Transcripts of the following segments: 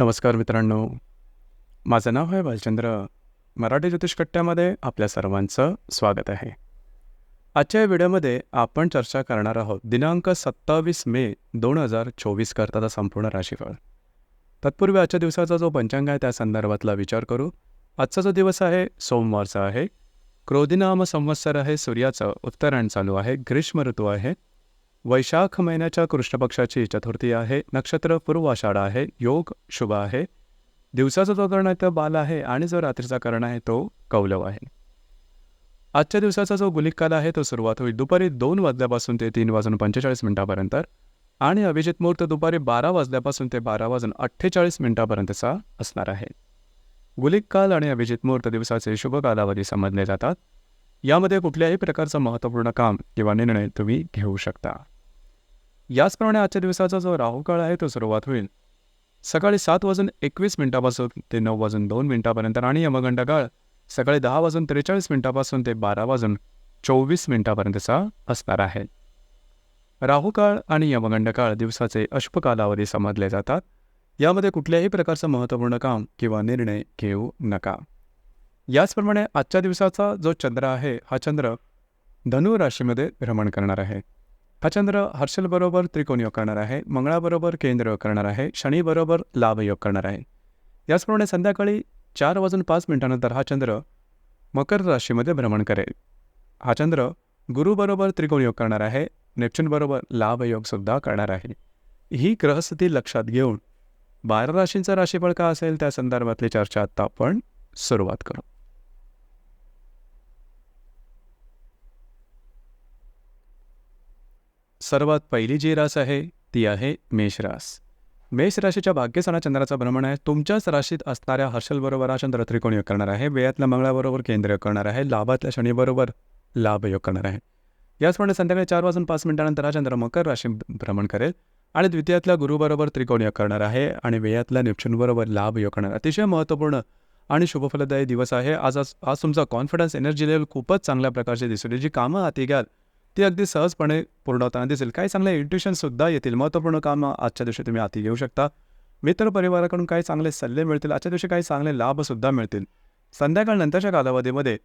नमस्कार मित्रांनो. माझं नाव आहे भालचंद्र मराठी ज्योतिष कट्ट्यामध्ये आपल्या सर्वांचं स्वागत आहे. आजच्या या व्हिडिओमध्ये आपण चर्चा करणार आहोत दिनांक सत्तावीस मे दोन हजार चोवीस करताचा संपूर्ण राशीफळ. तत्पूर्वी आजच्या दिवसाचा जो पंचांग आहे त्या संदर्भातला विचार करू. आजचा जो दिवस आहे सोमवारचा आहे. क्रोधिनाम संवत्सर आहे सूर्याचं उत्तरायण चालू आहे ग्रीष्म ऋतू आहे. वैशाख महिन्याच्या कृष्णपक्षाची चतुर्थी आहे नक्षत्र पूर्व आहे योग शुभ आहे. दिवसाचा जो कर्ण आहे तो बाल आहे आणि जो रात्रीचा कर्ण आहे तो कौलव आहे. आजच्या दिवसाचा जो गुलिक काल आहे तो सुरुवात होईल दुपारी दोन वाजल्यापासून ते तीन वाजून पंचेचाळीस मिनिटापर्यंत आणि अभिजित मुहूर्त दुपारी बारा वाजल्यापासून ते बारा वाजून अठ्ठेचाळीस मिनिटापर्यंतचा असणार आहे. गुलिक काल आणि अभिजित मुहूर्त दिवसाचे शुभ कालावधी समजले जातात. यामध्ये कुठल्याही प्रकारचं महत्त्वपूर्ण काम किंवा निर्णय तुम्ही घेऊ शकता. याचप्रमाणे आजच्या दिवसाचा जो राहुकाळ आहे तो सुरुवात होईल. सकाळी सात वाजून एकवीस मिनिटापासून ते नऊ वाजून दोन मिनिटापर्यंत आणि यमगंड काळ सकाळी दहा वाजून त्रेचाळीस मिनिटापासून ते बारा वाजून चोवीस मिनिटापर्यंतचा असणार आहे. राहुकाळ आणि यमगंड काळ दिवसाचे अश्प कालावधी समजले जातात. यामध्ये कुठल्याही प्रकारचं महत्त्वपूर्ण काम किंवा निर्णय घेऊ नका. याचप्रमाणे आजच्या दिवसाचा जो चंद्र आहे हा चंद्र धनु राशीमध्ये भ्रमण करणार आहे. हा चंद्र हर्षलबरोबर त्रिकोण योग करणार आहे मंगळाबरोबर केंद्र योग करणार आहे शनीबरोबर लाभयोग करणार आहे. याचप्रमाणे संध्याकाळी चार वाजून पाच मिनिटानंतर हा चंद्र मकर राशीमध्ये भ्रमण करेल. हा चंद्र गुरुबरोबर त्रिकोण योग करणार आहे नेपच्यूनबरोबर लाभयोगसुद्धा करणार आहे. ही ग्रहस्थिती लक्षात घेऊन बारा राशींचा राशीफळ का असेल त्या संदर्भातली चर्चा आत्ता आपण सुरुवात करू. सर्वात पहिली जी रास आहे ती आहे मेष रास. मेष राशीच्या भाग्यसणा चंद्राचा भ्रमण आहे. तुमच्याच राशीत असणाऱ्या हर्षलबरोबर हा चंद्र त्रिकोणयोग करणार आहे. वेळातल्या मंगळाबरोबर केंद्रयोग करणार आहे. लाभातल्या शनीबरोबर लाभयोग करणार आहे. याचप्रमाणे संध्याकाळी चार वाजून पाच मिनिटानंतर हा चंद्र मकर राशी भ्रमण करेल आणि द्वितीयातल्या गुरुबरोबर त्रिकोणयोग करणार आहे आणि वेयातल्या लाभ योग करणार. अतिशय महत्त्वपूर्ण आणि शुभफलदायी दिवस आहे. आज आज आज तुमचा कॉन्फिडन्स एनर्जी लेवल खूपच चांगल्या प्रकारचे दिसून जी कामं हाती घ्याल ती अगदी सहजपणे पूर्ण होताना दिसेल. काही चांगले इंट्युशनसुद्धा येतील. महत्त्वपूर्ण कामं आजच्या दिवशी तुम्ही हाती घेऊ शकता. मित्र परिवाराकडून काही चांगले सल्ले मिळतील. आजच्या दिवशी काही चांगले लाभसुद्धा मिळतील. संध्याकाळ नंतरच्या कालावधीमध्ये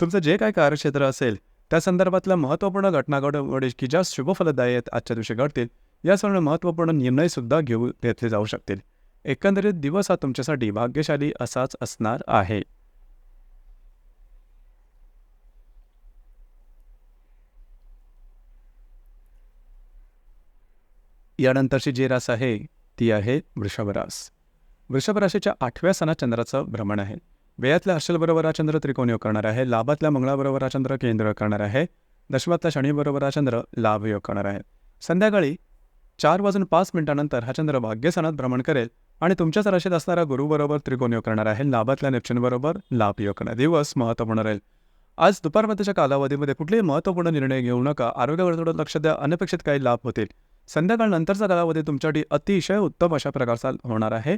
तुमचं जे काही कार्यक्षेत्र असेल त्या संदर्भातल्या महत्त्वपूर्ण घटना घडवडी की ज्या शुभफलदायी आहेत आजच्या दिवशी घडतील या सर्व महत्त्वपूर्ण निर्णयसुद्धा घेऊ घेतले जाऊ शकतील. एकंदरीत दिवस हा तुमच्यासाठी भाग्यशाली असाच असणार आहे. यानंतरची जी रास आहे ती आहे वृषभ रास. वृषभ राशीच्या आठव्या सणात चंद्राचं भ्रमण आहे. व्ययातल्या हर्षलबरोबर हा चंद्र त्रिकोण योग करणार आहे लाभातल्या मंगळाबरोबर हा चंद्र केंद्र करणार आहे दशमातल्या शनीबरोबर हा चंद्र लाभ योग करणार आहे. संध्याकाळी चार वाजून पाच मिनिटानंतर हा चंद्र भाग्यसनात भ्रमण करेल आणि तुमच्याच राशीत असणारा गुरुबरोबर त्रिकोण योग करणार आहे लाभातल्या नेपच्यूनबरोबर लाभ योग करणार. दिवस महत्त्वपूर्ण राहील. आज दुपारमध्येच्या कालावधीमध्ये कुठलेही महत्त्वपूर्ण निर्णय घेऊ नका. आरोग्यावर थोडं लक्ष द्या. अनपेक्षित काही लाभ होतील. संध्याकाळ नंतरचा कालावधी तुमच्यासाठी अतिशय उत्तम अशा प्रकारचा होणार आहे.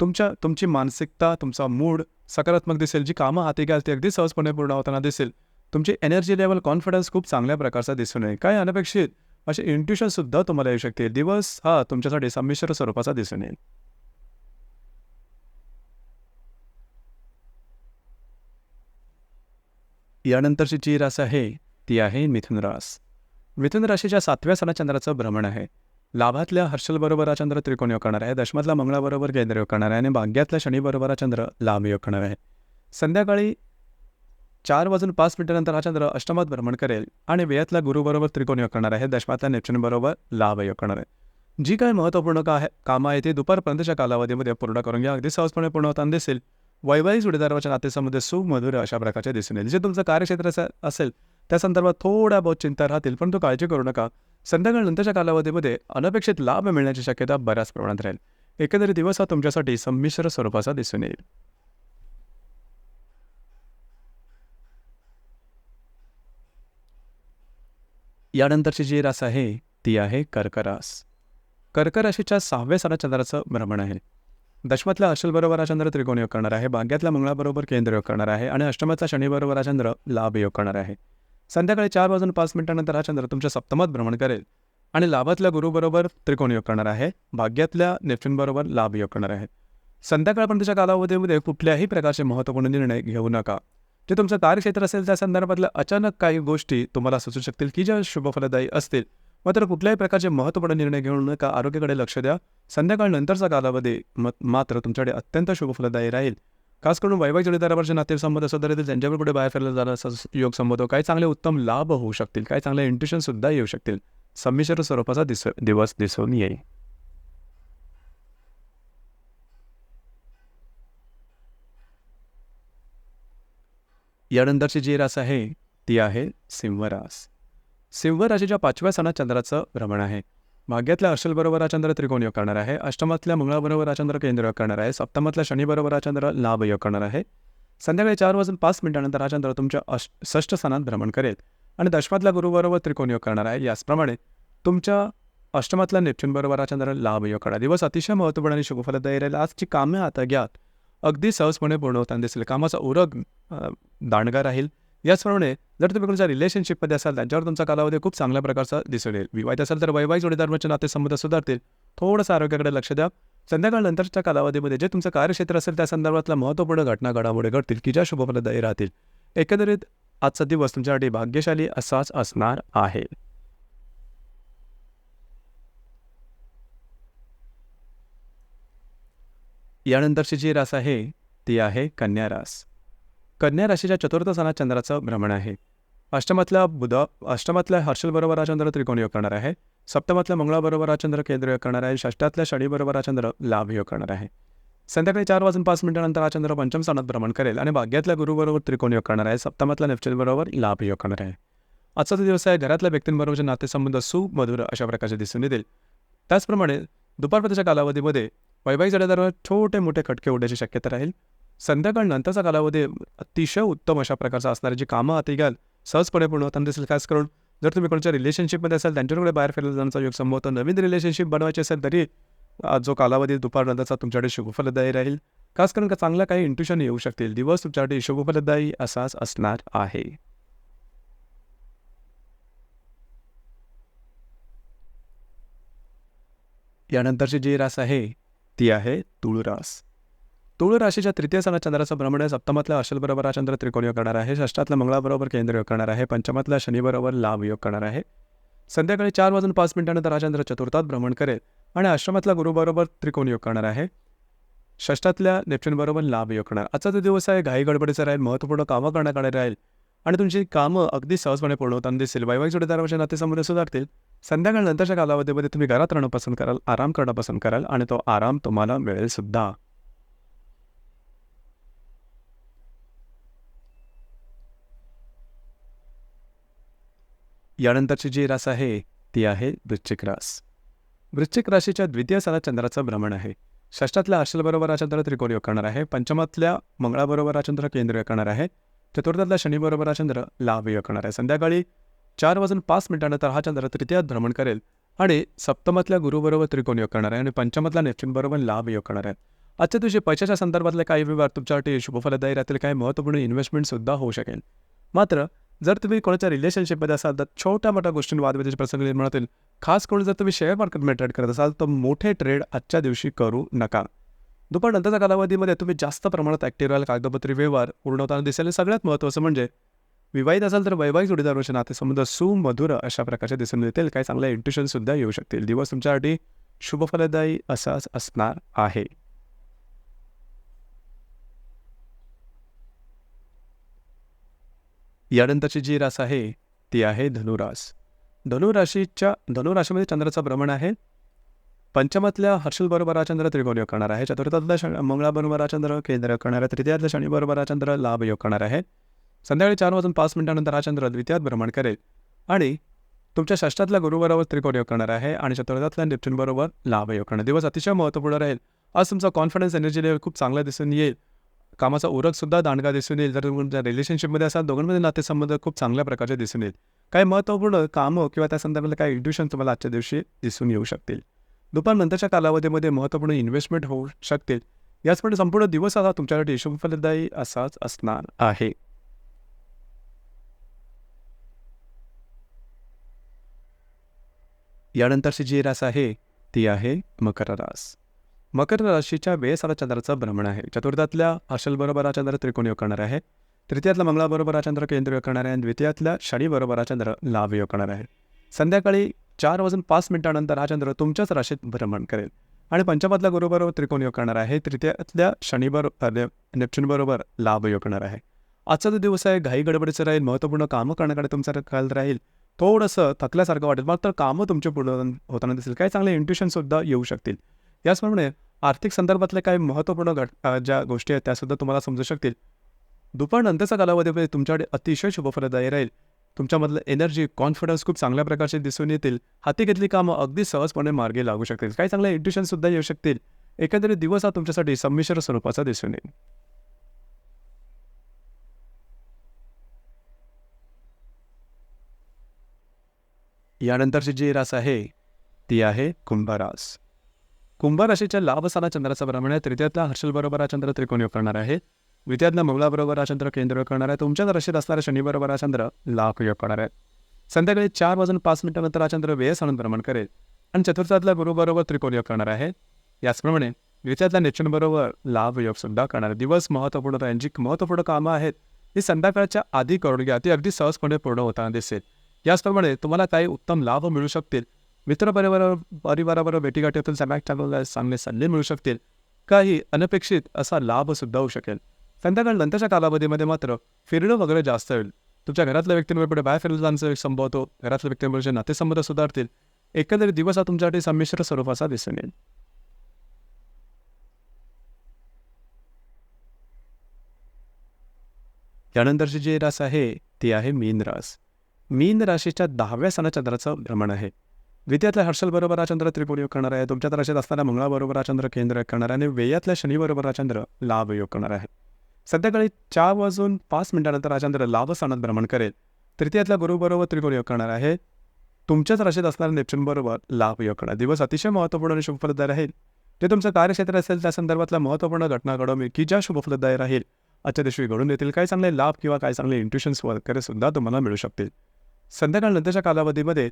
तुमच्या तुमची मानसिकता तुमचा मूड सकारात्मक दिसेल जी कामं हाती घ्याल ती अगदी सहजपणे पूर्ण होताना दिसेल. तुमची एनर्जी लेवल कॉन्फिडन्स खूप चांगल्या प्रकारचा दिसून येईल. काय अनपेक्षित? असे इंट्युशनसुद्धा तुम्हाला येऊ शकतील. दिवस हा तुमच्यासाठी संमिश्र स्वरूपाचा दिसून येईल. यानंतरची जी रास आहे ती आहे मिथुन रास. मिथुन राशीच्या सातव्या सणा चंद्राचं भ्रमण आहे. लाभातल्या हर्षलबरोबर हा चंद्र त्रिकोणयोग करणार आहे. दशमातल्या मंगळाबरोबर केंद्रयोग करणार आहे. आणि भाग्यातल्या शनीबरोबर हा चंद्र लांब करणार आहे. संध्याकाळी चार वाजून पाच मिनिटानंतर हा चंद्र अष्टमात भ्रमण करेल आणि वेयातल्या गुरुबरोबर त्रिकोणयोग करणार आहे. दशमातल्या नेचूंबरोबर लाभ योग करणार आहे. जी काही महत्त्वपूर्ण का आहे कामं आहे ती दुपारपर्यंतच्या कालावधीमध्ये पूर्ण करून घ्या. अगदी सहजपणे पूर्ण होताना दिसेल. वैवाहिक जोडीदाराच्या नातेसंबंध सुमधुर अशा प्रकारचे दिसून येईल. जे तुमचं कार्यक्षेत्र असेल त्या संदर्भात थोड्या बहुत चिंता राहतील पण तो काळजी करू नका. संध्याकाळ नंतरच्या कालावधीमध्ये अनपेक्षित लाभ मिळण्याची शक्यता बऱ्याच प्रमाणात राहील. एकंदरीत दिवस हा तुमच्यासाठी संमिश्र स्वरूपाचा दिसून येईल. यानंतरची जी रास आहे ती आहे कर्करास. कर्कराशीच्या सहाव्या सणा चंद्राचं भ्रमण आहे. दशमातल्या अशलबरोबर हा चंद्र त्रिकोण योग करणार आहे भाग्यातल्या मंगळाबरोबर केंद्र योग करणार आहे आणि अष्टमातला शनीबरोबर हा चंद्र लाभ योग करणार आहे. संध्याकाळी चार वाजून पाच मिनिटानंतर हा चंद्र तुमच्या सप्तमात भ्रमण करेल आणि लाभातल्या गुरुबरोबर त्रिकोण योग करणार आहे भाग्यातल्या नेपच्यूनबरोबर लाभ योग करणार आहे. संध्याकाळपर्यंतच्या कालावधीमध्ये कुठल्याही प्रकारचे महत्त्वपूर्ण निर्णय घेऊ नका. जे तुमचं कार्यक्षेत्र असेल त्या संदर्भातल्या अचानक काही गोष्टी तुम्हाला सुचू शकतील की ज्या शुभफलदायी असतील. मात्र कुठल्याही प्रकारचे महत्त्वपूर्ण निर्णय घेऊ नका. आरोग्याकडे लक्ष द्या. संध्याकाळ नंतरचा कालावधी म मात्र तुमच्याकडे अत्यंत शुभफलदायी राहील. खास करून वैवाहिक जोडीदारावरचे नातेसंबंध असतात तरी ते त्यांच्यावर पुढे बाहेर फिरला जाण्याचा योग संबंध काही चांगले उत्तम लाभ होऊ शकतील काही चांगले इंट्युशन सुद्धा येऊ शकतील. संमिश्र स्वरूपाचा दिस दिवस दिसून येईल. यानंतरची जी रास आहे ती आहे सिंहरास. सिंह राशीच्या पाचव्या सणात चंद्राचं भ्रमण आहे. भाग्यातल्या अशलबरोबर हा त्रिकोण योग करणार आहे. अष्टमातल्या मंगळाबरोबर हा केंद्र योग करणार आहे. सप्तमातल्या शनीबरोबर हा लाभ योग करणार आहे. संध्याकाळी चार वाजून पाच मिनिटानंतर हा चंद्र तुमच्या अष्ट षष्ठ स्थानात भ्रमण करेल आणि दशमातल्या गुरुबरोबर त्रिकोण योग करणार आहे. याचप्रमाणे तुमच्या अष्टमातल्या नेपच्यूनबरोबर हा लाभ योग करणार दिवस अतिशय महत्त्वपूर्ण आणि शुभफलदायी राहील. आजची कामे आता घ्या. अगदी सहजपणे पूर्ण होताना दिसेल. कामाचा उरग दांडगा राहील. याचप्रमाणे जर तुम्ही कोणत्या रिलेशनशिपमध्ये असाल त्यांच्यावर तुमचा कालावधी खूप चांगल्या प्रकारचा दिसून येईल. विवाहित असाल तर वैवाहिक जोडीदारचे नातेसंबंध सुधारतील. थोडंसं आरोग्याकडे लक्ष द्या. संध्याकाळ नंतरच्या कालावधीमध्ये जे तुमचं कार्यक्षेत्र असेल त्या संदर्भातल्या महत्त्वपूर्ण घटना घडामोडी घडतील. की ज्या शुभफलदायी राहतील. एकंदरीत आजचा दिवस तुमच्यासाठी भाग्यशाली असाच असणार आहे. यानंतरची जी रास आहे ती आहे कन्या रास. कन्या राशीच्या चतुर्थ सणात चंद्राचं भ्रमण आहे. अष्टमातल्या बुध अष्टमातल्या हर्षलबरोबर हा चंद्र त्रिकोण योग करणार आहे. सप्तमातल्या मंगळाबरोबर हा चंद्र केंद्र योग करणार आहे. षष्टातल्या शनीबरोबर हा चंद्र लाभ योग करणार आहे. संध्याकाळी चार वाजून पाच मिनिटानंतर हा चंद्र पंचम स्थानात भ्रमण करेल आणि भाग्यातल्या गुरुबरोबर त्रिकोण योग करणार आहे. सप्तमातल्या नेपचूनबरोबर लाभ योग करणार आहे. आजचा जो दिवस आहे घरातल्या व्यक्तींबरोबरचे नातेसंबंध सुमधुर अशा प्रकारचे दिसून येतील. त्याचप्रमाणे दुपारपर्यंतच्या कालावधीमध्ये वैवाहिक जडेदारावर छोटे मोठे खटके उडण्याची शक्यता राहील. संध्याकाळ नंतरचा कालावधी अतिशय उत्तम अशा प्रकारचा असणारी जी कामं हाती घ्याल सहजपणे पूर्ण होताना दिसेल खास करून जर तुम्ही कोणत्या रिलेशनशिपमध्ये असाल त्यांच्याकडे बाहेर फिरला जाण्याचा योग संभवतो नवीन रिलेशनशिप बनवायची असेल तरी जो कालावधी दुपारनंतरचा तुमच्याकडे शुभफलदायी राहील. खास करून का चांगल्या काही इंट्युशन येऊ शकतील. दिवस तुमच्यासाठी शुभफलदायी असाच असणार आहे. यानंतरची जी रास आहे ती आहे तुळरास. तुळ राशीच्या तृतीय सणात चंद्राचं भ्रमण सप्तमातल्या अशलबरोबर हा चंद्र त्रिकोण योग करणार आहे षष्टातल्या मंगळाबरोबर केंद्र योग करणार आहे पंचमातल्या शनीबरोबर लाभ योग करणार आहे. संध्याकाळी चार वाजून पाच मिनिटानंतर हा चंद्र चतुर्थात भ्रमण करेल आणि आश्रमातल्या गुरुबरोबर त्रिकोण योग करणार आहे. षष्टातल्या नेपच्यूनबरोबर लाभ योग करणार. आजचा जो दिवस आहे घाई गडबडीचा राहील महत्त्वपूर्ण कामं करण्याकडे राहील आणि तुमची कामं अगदी सहजपणे पूर्ण होताना दिसेल. वैवाहिक जोडीदाराचे नातेसंबंध सुधारतील. संध्याकाळ नंतरच्या कालावधीमध्ये तुम्ही घरात राहणं पसंत कराल आराम करणं पसंत कराल आणि तो आराम तुम्हाला मिळेल सुद्धा. यानंतरची जी रास आहे ती आहे वृश्चिक रास. वृश्चिक राशीच्या द्वितीय साला चंद्राचं भ्रमण आहे. षष्टातल्या अशलबरोबर हा चंद्र त्रिकोण योग करणार आहे. पंचमातल्या मंगळाबरोबर हा चंद्र केंद्र योग करणार आहे. चतुर्थातल्या शनीबरोबर हा चंद्र लाभ योग करणार आहे. संध्याकाळी चार वाजून पाच मिनिटानंतर हा चंद्र तृतीयात भ्रमण करेल आणि सप्तमातल्या गुरुबरोबर त्रिकोण योग करणार आहे आणि पंचमातल्या नेपच्यूनबरोबर लाभ योग करणार आहे. आजच्या दिवशी पैशाच्या संदर्भातले काही व्यवहार तुमच्यासाठी शुभफलदायी राहतील काही महत्त्वपूर्ण इन्व्हेस्टमेंटसुद्धा होऊ शकेल. मात्र जर तुम्ही कोणाच्या रिलेशनशिपमध्ये असाल तर छोट्या मोठ्या गोष्टी वादविवादाचे प्रसंग निर्माण होतील. खास करून जर तुम्ही शेअर मार्केटमध्ये ट्रेड करत असाल तर मोठे ट्रेड आजच्या दिवशी करू नका. दुपारनंतरच्या कालावधीमध्ये तुम्ही जास्त प्रमाणात ॲक्टिव्ह राहाल. कागदपत्री व्यवहार पूर्ण होताना दिसेल. सगळ्यात महत्त्वाचं म्हणजे विवाहित असाल तर वैवाहिक जोडीदाराचे नातेसंबंध सुमधुर अशा प्रकारचे दिसून येतील. काही चांगल्या इंट्युशनसुद्धा येऊ शकतील. दिवस तुमच्यासाठी शुभफलदायी असाच असणार आहे. यानंतरची जी रास आहे ती आहे धनुरास. धनुराशीच्या धनुराशीमध्ये चंद्राचं भ्रमण आहे. पंचमातल्या हर्षलबरोबर हा चंद्र त्रिकोण योग करणार आहे. चतुर्थातल्या श मंगळाबरोबर हा चंद्र केंद्र करणार आहे. तृतीयातल्या शनीबरोबर हा चंद्र लाभ योग करणार आहे. संध्याकाळी चार वाजून पाच मिनिटानंतर हा चंद्र द्वितीयात भ्रमण करेल. आणि तुमच्या षष्टातल्या गुरुबरोबर त्रिकोण योग करणार आहे आणि चतुर्थातल्या नेपच्यूनबरोबर लाभ योग करणार दिवस अतिशय महत्त्वपूर्ण राहील. आज तुमचा कॉन्फिडन्स एनर्जी लेवल खूप चांगला दिसून येईल. कामाचा ओरखसुद्धा दांडगा दिसून येईल. जर तुमच्या रिलेशनशिपमध्ये असाल दोघांमध्ये नातेसंबंध खूप चांगल्या प्रकारचे दिसून येईल. काही महत्त्वपूर्ण कामं किंवा त्या संदर्भातले काही इंट्युशन तुम्हाला आजच्या दिवशी दिसून येऊ शकतील? दुपारनंतरच्या कालावधीमध्ये महत्त्वपूर्ण इन्व्हेस्टमेंट होऊ शकतील. याचमुळे संपूर्ण दिवस आता तुमच्यासाठी शुभफलदायी असाच असणार आहे. यानंतरची जी रास आहे ती आहे मकर रास मकर राशीच्या वेळेस चंद्राचं भ्रमण आहे. चतुर्थातल्या अशलबरोबर हा चंद्र त्रिकोण योग करणार आहे. तृतीयातला मंगळाबरोबर हा चंद्र केंद्र योग करणार आहे. आणि द्वितीयातल्या शनीबरोबर हा चंद्र लाभ योग करणार आहे. संध्याकाळी चार वाजून पाच मिनिटानंतर हा चंद्र तुमच्याच राशीत भ्रमण करेल. आणि पंचमातल्या गुरुबरोबर त्रिकोण योग करणार आहे. तृतीयातल्या शनिबरोबर नेपच्यूनबरोबर लाभ योग करणार आहे. आजचा जो दिवस आहे घाई गडबडीचं राहील महत्त्वपूर्ण कामं करण्याकडे तुमचा काल राहील. थोडंसं थकल्यासारखं वाटेल मात्र कामं तुमचे पूर्ण होताना दिसेल. काही चांगले इंट्युशनसुद्धा येऊ शकतील. याचप्रमाणे आर्थिक संदर्भातल्या काही महत्त्वपूर्ण घट ज्या गोष्टी आहेत त्यासुद्धा तुम्हाला समजू शकतील. दुपारनंतरचा कालावधीमध्ये तुमच्याकडे अतिशय शुभफलदायी राहील. तुमच्यामधलं एनर्जी कॉन्फिडन्स खूप चांगल्या प्रकारचे दिसून येतील. हाती घेतली कामं अगदी सहजपणे मार्गी लागू शकतील. काही चांगल्या इंट्युशनसुद्धा येऊ शकतील. एकंदरीत दिवस हा तुमच्यासाठी संमिश्र स्वरूपाचा दिसून येईल. यानंतरची जी रास आहे ती आहे कुंभरास. कुंभ राशीच्या लाभस्थाना चंद्राचा भ्रमण आहे तृतीयातला हर्षलबरोबर हा चंद्र त्रिकोण योग करणार आहे. द्वितीयातला मंगळाबरोबर हा चंद्र केंद्र योग करणार आहे. तुमच्या राशीत असणाऱ्या शनीबरोबर हा चंद्र लाभ योग करणार आहे. संध्याकाळी चार वाजून पाच मिनिटानंतर हा चंद्र वेळेस आणून भ्रमण करेल. आणि चतुर्थातला गुरुबरोबर त्रिकोण योग करणार आहे. याचप्रमाणे द्वितीयातल्या नेचनबरोबर लाभ योग सुद्धा करणार आहे. दिवस महत्त्वपूर्ण राहील जी महत्त्वपूर्ण कामं आहेत ती संध्याकाळच्या आधी करून घ्या. ती अगदी सहजपणे पूर्ण होताना दिसेल. याचप्रमाणे तुम्हाला काही उत्तम लाभ मिळू शकतील. मित्रपरिवार परिवाराबरोबर भेटीगाठीतील सगळ्यात चांगले चांगले सल्ले मिळू शकतील. काही अनपेक्षित असा लाभसुद्धा होऊ शकेल. संध्याकाळ नंतरच्या कालावधीमध्ये मात्र फिरणं वगैरे जास्त होईल. तुमच्या घरातल्या व्यक्तींवर पुढे बाहेर फिरलं जाण्याचा संभवतो घरातल्या व्यक्तींबरोबरचे नातेसंबंध सुधारतील एकंदरीत दिवस हा तुमच्यासाठी संमिश्र स्वरूपाचा दिसून येईल. यानंतरची जी रास आहे ती आहे मीन रास. मीन राशीच्या दहाव्या सणाचंद्राचं भ्रमण आहे. द्वितीयातल्या हर्षलबरोबर हा चंद्र त्रिपुरयोग योग करणार आहे. तुमच्या राशीत असणाऱ्या मंगळाबरोबर हा चंद्र केंद्र करणार आहे आणि वेयातल्या शनीबरोबर हा चंद्र लाभ योग करणार आहे. संध्याकाळी चार वाजून पाच मिनिटानंतर हा चंद्र लाभ भ्रमण करेल. तृतीयातल्या गुरुबरोबर त्रिपुर योग करणार आहे. तुमच्याच राशीत असणाऱ्या नेप्च्यूनबरोबर लाभ योग करणार दिवस अतिशय महत्त्वपूर्ण आणि शुभफलदायी राहील. जे तुमचं कार्यक्षेत्र असेल त्या संदर्भातल्या महत्त्वपूर्ण घटना घडवून की ज्या शुभफलदायी राहील. आजच्या दिवशी घडून येतील काही चांगले लाभ किंवा काही चांगले इंट्युशन्स वगैरे सुद्धा तुम्हाला मिळू शकतील. संध्याकाळ नंतरच्या कालावधीमध्ये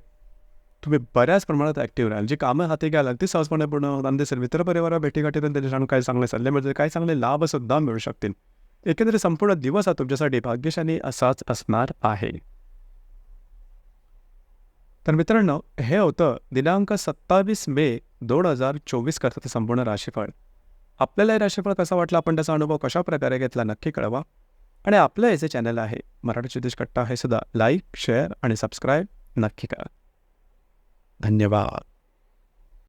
तुम्ही बऱ्याच प्रमाणात ॲक्टिव्ह राहाल. जी कामं हाती घ्याल ती सहजपणे पूर्ण होताना दिसेल मित्रपरिवार भेटीगाठीतून त्याच्याकडून काही चांगले सल्ले मिळतील काही चांगले लाभसुद्धा मिळू शकतील. एकंदरीत संपूर्ण दिवस हा तुमच्यासाठी भाग्यशाली असाच असणार आहे. तर मित्रांनो हे होतं दिनांक सत्तावीस मे दोन हजार चोवीस करता संपूर्ण राशीफळ. आपल्याला हे राशीफळ कसा वाटला आपण त्याचा अनुभव कशा प्रकारे घेतला नक्की कळवा. आणि आपलं हे जे चॅनल आहे मराठी ज्योतिष कट्टा हे सुद्धा लाईक शेअर आणि सबस्क्राईब नक्की करा. ధన్యవాద్